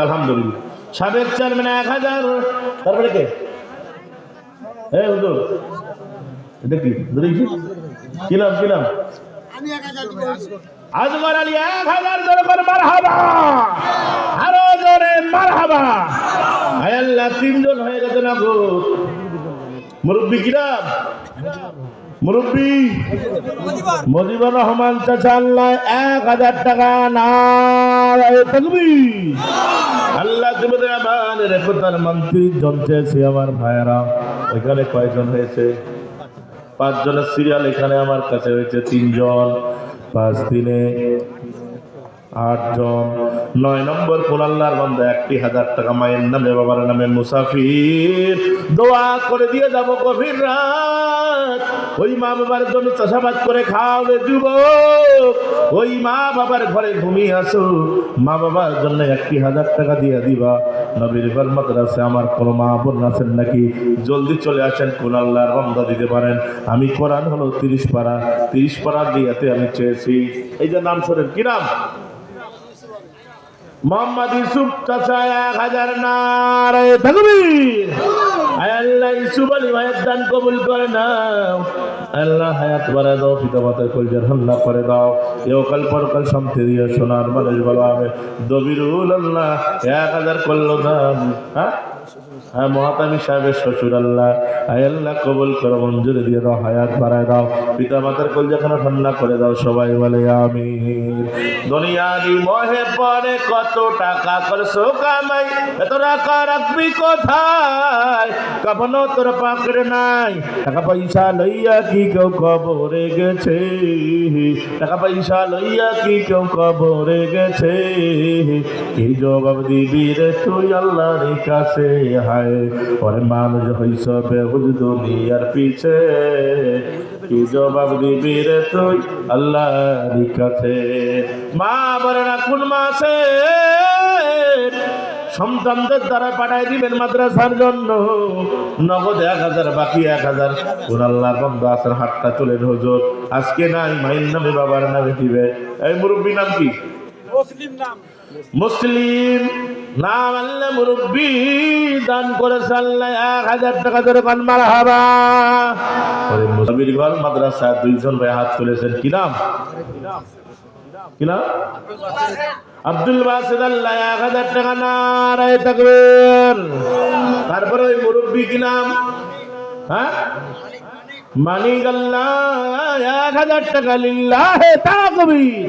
আলহামদুলিল্লাহ। সাবেক চেয়ারম্যান এক হাজার তারপরে কে? হ্যাঁ হুজুর এটা কি? দেখি। কি নাম কি নাম? আজগর আলী এক হাজার জোরে করে মার হাবা আরও জোরে মার হাবা আল্লাহ তিনজন হয়ে গেছে না গো? মুরব্বী কিরাম মুরব্বী, মজিবুর রহমান এক হাজার টাকা না আল্লাহ আমার ভাইয়েরা। এখানে হয়েছে? পাঁচজনের সিরিয়াল এখানে আমার কাছে হয়েছে তিনজন। পাঁচ দিনে আটজন। নয় নম্বর কোন আল্লাহর বান্দা একটি হাজার টাকা মায়ের নামে, বাবার নামে মুসাফির। দোয়া করে দিয়ে যাব গভীর রাত। ওই মা বাবার জন্য চাষাবাদ করে খাও খাওয়াবে যুবক। ওই মা বাবার ঘরে ঘুমিয়ে আসো। মা বাবার জন্য একটি হাজার টাকা দিয়ে দিবা। নবীর ঘর মাদ্রাসে আমার কোনো মা বোন আছেন নাকি? জলদি চলে আসেন, কোন আল্লাহর বান্দা দিতে পারেন। আমি কোরআন হলো তিরিশ পাড়া তিরিশ পাড়া দিয়াতে আমি চেয়েছি। এই যে নাম শোনেন, কি নাম? মোহাম্মদ ইউসুফ চাচা এক হাজার নারায় থাকবির আয় আল্লাহ ইউসুফ আলী ভাইয়ের দান কবুল করে নাও। আল্লাহ, হায়াত বাড়ায় দাও পিতা মাতার কলজার হাল্লা করে দাও। এওকাল পরকাল শান্তি দিয়ে সোনার মানুষ বলা হবে দবিরুল আল্লাহ, এক হাজার করল দাম হ্যাঁ? হ্যাঁ মহাতামি সাহেবের শ্বশুর আল্লাহ। আয় আল্লাহ, কবুল করো, মঞ্জুরি দিয়ে দাও, হায়াত বাড়ায় দাও। পিতা মাতার কলজাখানা ঠান্ডা করে দাও, সবাই বলে আমি দুনিয়ারি মহে পরে কত টাকা করছ কামাই, এত টাকা রাখবি কোথায়? কখনো তোর পাকড়ে নাই। টাকা পয়সা লইয়া কি কেউ কবরে গেছে? টাকা পয়সা লইয়া কি কেউ কবরে গেছে? কি জবাব দিবি রে তুই আল্লাহর কাছে? হায় ওরে মানুষ হইস বেহুজ দুনিয়ার পিছে। কি জবাব দিবি রে তুই আল্লাহর কাছে? মা বলে না কোন মাসে সন্তানদের দ্বারা পাঠাই দিবেন মাদ্রাসার জন্য। নগদ এক হাজার বাকি এক হাজার। কোন আল্লাহ বন্ধ আসার হাতটা তুলে হুজুর। আজকে নাই মায়ের নামে বাবার নামে দিবে। এই মুরব্বী নাম কি? মুসলিম নাম। মুসলিম। নাম আল্লাহ মুরব্বী দান করেছে আল্লাহ, এক হাজার টাকা ধরে পান মারা হাবা মুসাবির ঘর মাদ্রাসা দুইজন ভাই হাত তুলেছেন। কি নাম? কি নাম? আব্দুল বাসিদ আল্লাহ, এক হাজার টাকা নারায় থাকবেন। তারপরে ওই মুরব্বী কি নাম? হ্যাঁ? মানিক আল্লাহ, এক হাজার টাকা লিল্লাহে তাকবীর।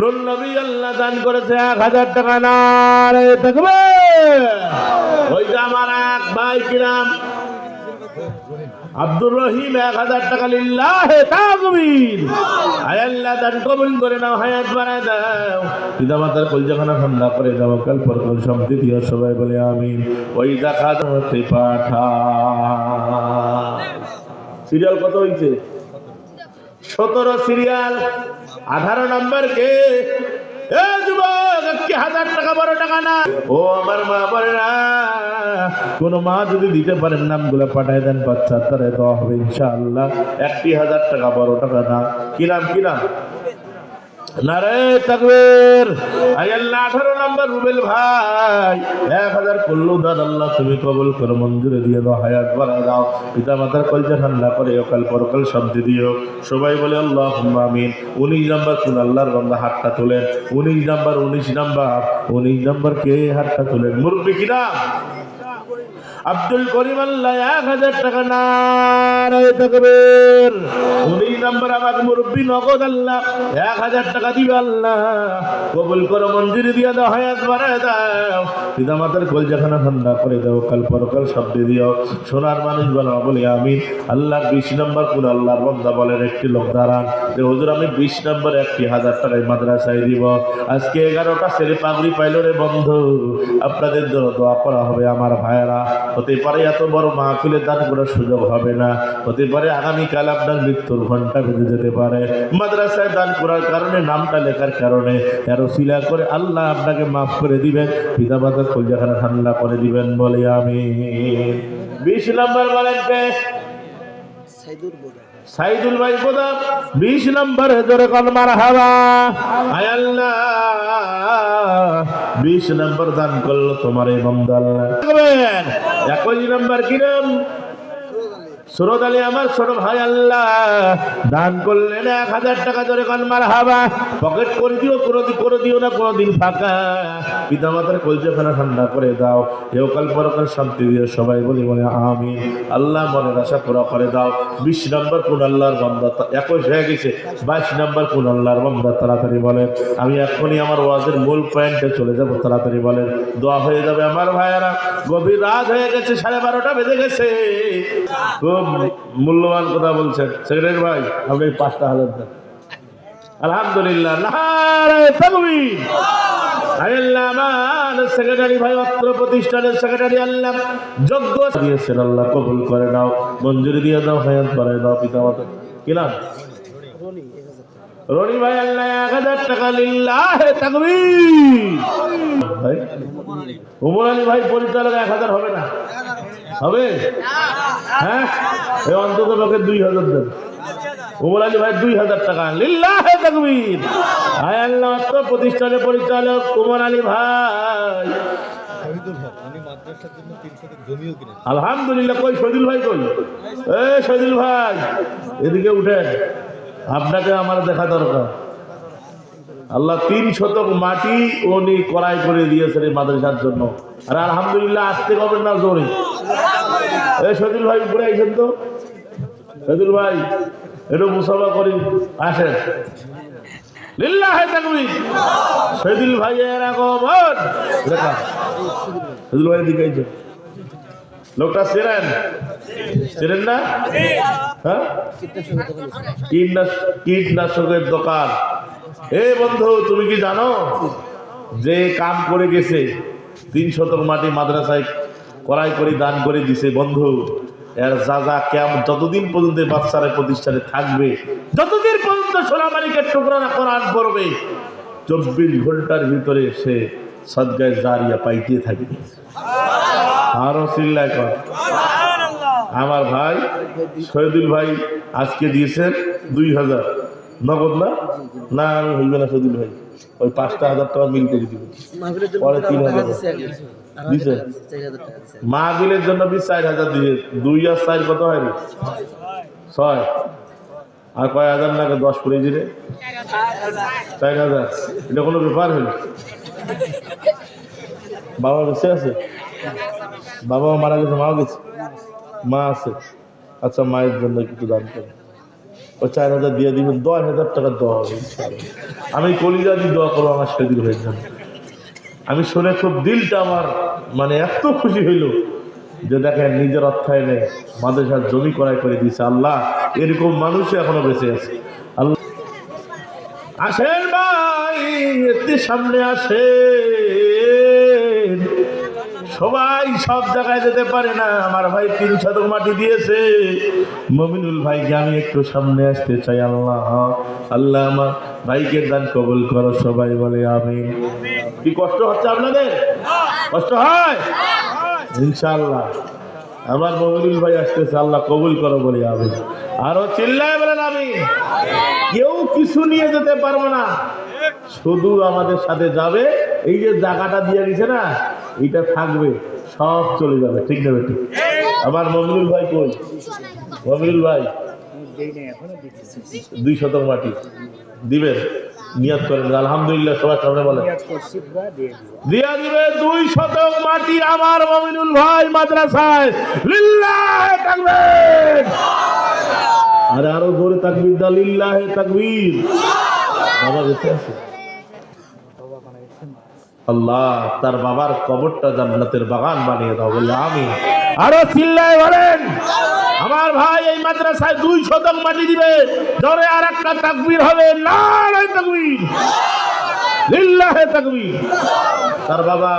লুল নবী আল্লাহ দান করেছে এক হাজার টাকা রহিম এক হাজার টাকা দান হায়াত ঠান্ডা করে কাল পর সবাই বলে আমিন। ওই দেখা তোমাকে পাঠা সিরিয়াল কত হয়েছে সতেরো সিরিয়াল। আঠারো নম্বর কে? একটি হাজার টাকা বড় টাকা না। ও আমার মা মা যদি দিতে পারেন, নামগুলো পাঠায় দেন একটি হাজার টাকা বারো টাকা না। কি নাম কি নাম? নারে তাকবীর। আল্লাহ, আঠারো নম্বর রুবেল ভাই। এক হাজার করল দাদ আল্লাহ, তুমি কবুল করো দিয়ে দাও, হায়াত দাও। পিতা মাতার কলজা ঠান্ডা করে, অকাল পরকাল শান্তি দিও। সবাই বলে আল্লাহ আমিন। উনিশ নাম্বার কোন হাতটা তোলেন? উনিশ নাম্বার উনিশ নাম্বার উনিশ নাম্বার কে হাতটা তোলেন? মুরব্বী আব্দুল করিম আল্লাহ এক হাজার টাকা নারায় থাকবেন উনিশ নম্বর আমাকে মুরব্বী নগদ আল্লাহ এক হাজার টাকা দিবে আল্লাহ। কবুল করো মঞ্জুরি দিয়ে দাও, হায়াত বাড়ায় দাও। পিতা মাতার কলজাখানা ঠান্ডা করে দাও, কাল পরকাল শব্দ দিও। সোনার মানুষ বলো, বলি আমি আল্লাহ বিশ নম্বর কোন আল্লাহর বন্দা বলেন একটি লোক দাঁড়ান। যে হুজুর, আমি বিশ নম্বর একটি হাজার টাকায় মাদ্রাসায় দিব। আজকে এগারোটা ছেলে পাগড়ি পাইল রে বন্ধু। আপনাদের জন্য দোয়া করা হবে আমার ভাইয়েরা। হতে পারে এত বড় মাহফিলে দান করার সুযোগ হবে না। হতে পারে আগামীকাল আপনার মৃত্যুর ঘণ্টা বেঁধে যেতে পারে। মাদ্রাসায় দান করার কারণে, নামটা লেখার কারণে এর শিলা করে আল্লাহ আপনাকে মাফ করে দিবেন। পিতা মাতার কলজাখানা ঠান্ডা করে দিবেন বলে আমি। বিশ নম্বর বলেন। সাইদুল ভাই কোদা বিশ নম্বর জোরে কল মার আয় আল্লাহ বিশ নম্বর দান করল তোমার এই বন্দাল একই নম্বর কিরম? সুরত আলী আমার ছোট ভাই আল্লাহ, দান করলেন এক হাজার টাকা ধরে কলমার হাবা পকেট করে দিও, কোনো দিন করে দিও না কোনোদিন ফাঁকা। পিতা মাতার কলজাখানা ঠান্ডা করে দাও। এও কাল পরকাল শান্তি দিও সবাই বলি বলে আমি আল্লাহ মনের আশা পুরো করে দাও। বিশ নম্বর কোন আল্লাহর বন্দা একুশ হয়ে গেছে। বাইশ নম্বর কোন আল্লাহর বন্দা তাড়াতাড়ি বলেন আমি এখনই আমার ওয়াজের মূল পয়েন্টে চলে যাব, তাড়াতাড়ি বলেন। দোয়া হয়ে যাবে আমার ভাইয়েরা। গভীর রাত হয়ে গেছে, সাড়ে বারোটা বেজে গেছে। খুব মূল্যবান কথা বলছেন। সেক্রেটারি ভাই, আপনি পাঁচটা হাজার দেন। আলহামদুলিল্লাহ। করে মঞ্জুরি দিয়ে দাও দাও পিতা মাতা। রনি ভাই, আল্লাহ এক হাজার টাকা ভাই, পরিচালক এক হাজার হবে না। হবে? হ্যাঁ? অন্তত লোকের দুই হাজার দেন উমর আলী ভাই দুই হাজার টাকা লিল্লাহ আল্লাহ তো প্রতিষ্ঠানের পরিচালক উমর আলী ভাই। আলহামদুলিল্লাহ, কই ভাই এ ভাই, এদিকে উঠেন। আপনাকে আমার দেখা দরকার। আল্লাহ তিন শতক মাটি উনি কড়াই করে দিয়েছেন এই মাদ্রাসার জন্য। আর আলহামদুলিল্লাহ আসতে পারবেন না জোরে। শহীদুল ভাই উপরে আইসেন তো? শহীদুল ভাই, একটু মুসাফা করি, আসেন। লোকটা না? হ্যাঁ? কীটনাশ- কীটনাশকের দোকান। এ বন্ধু, তুমি কি জানো? যে কাম করে গেছে, তিন শতক মাটি মাদ্রাসায় কড়াই করে দান করে দিছে, বন্ধু, এর যা যা কেম যতদিন পর্যন্ত বাচ্চারা প্রতিষ্ঠানে থাকবে, যতদিন পর্যন্ত সোনামানিকের টুকরা না কোরআন পড়বে, চব্বিশ ঘণ্টার ভিতরে সে সদগায় জারিয়া পাইতে থাকবে। আরও চিল্লায় কর। আমার ভাই শহীদুল ভাই আজকে দিয়েছেন দুই হাজার। নগদ না? না, আমি হইবে না শহীদুল ভাই। ওই পাঁচটা হাজার টাকা মিল করে দিব। পরে তিন হাজার। দিছে। মাহবিলের জন্য বি চার হাজার দিয়ে দুই আর চার কত হয় ছয়। আর কয় হাজার না দশ করে দিলে চার হাজার। এটা কোনো ব্যাপার হলো? বাবা বেঁচে আছে? বাবা মারা গেছে, মাও গেছে? মা আছে। আচ্ছা মায়ের জন্য কিছু দান করে ওই চার হাজার দিয়ে দিবেন দশ হাজার টাকা দেওয়া হবে। আমি কলিজা দিয়ে দোয়া করব, আমার সেদিন হয়ে যাবে। আমি শুনে খুব দিলটা আমার মানে এত খুশি হইল যে দেখেন নিজের অর্থায়নে মাদ্রাসার জমি ক্রয় করে দিয়েছে আল্লাহ, এরকম মানুষ এখনও বেঁচে আছে। আল্লাহ আসেন ভাই এতে সামনে আসেন। সবাই সব জায়গায় যেতে পারে না। আমার ভাই তিন শতক মাটি দিয়েছে। মমিনুল ভাইকে আমি একটু সামনে আসতে চাই, আল্লাহ। আল্লাহ আমার ভাইকে দান কবুল করো, সবাই বলে আমি কি কষ্ট হচ্ছে আপনাদের? কষ্ট হয়? ইনশাআল্লাহ। আমার মমিনুল ভাই আসতেছে, আল্লাহ কবুল করো বলে আমি আরও চিল্লায় বলেন আমি কেউ কিছু নিয়ে যেতে পারব না। শুধু আমাদের সাথে যাবে। এই যে জায়গাটা দিয়ে দিছে না এটা থাকবে, সব চলে যাবে, ঠিক না ঠিক আমার মমিনুল ভাই কই? মমিনুল ভাই, দুই শতক মাটি। দিবেন, নিয়ত করেন, আলহামদুলিল্লাহ, সবার সামনে বলেন। দিয়া দিবে দুই শতক মাটি আমার মমিনুল ভাই মাদ্রাসায়। লিল্লাহে তাকবীর। আরে আরও জোরে তাকবীর দা লিল্লাহে তাকবীর। বাবা বেঁচে আছে। আল্লাহ তার বাবার কবরটা জান্নাতের বাগান বানিয়ে দাও, বলে আমি আরও চিল্লায় বলেন, আমার ভাই এই মাদ্রাসায় দুই শতক মাটি দিবে ধরে আর একটা তাকবীর হবে না তাকবির। তাকবীর। তার বাবা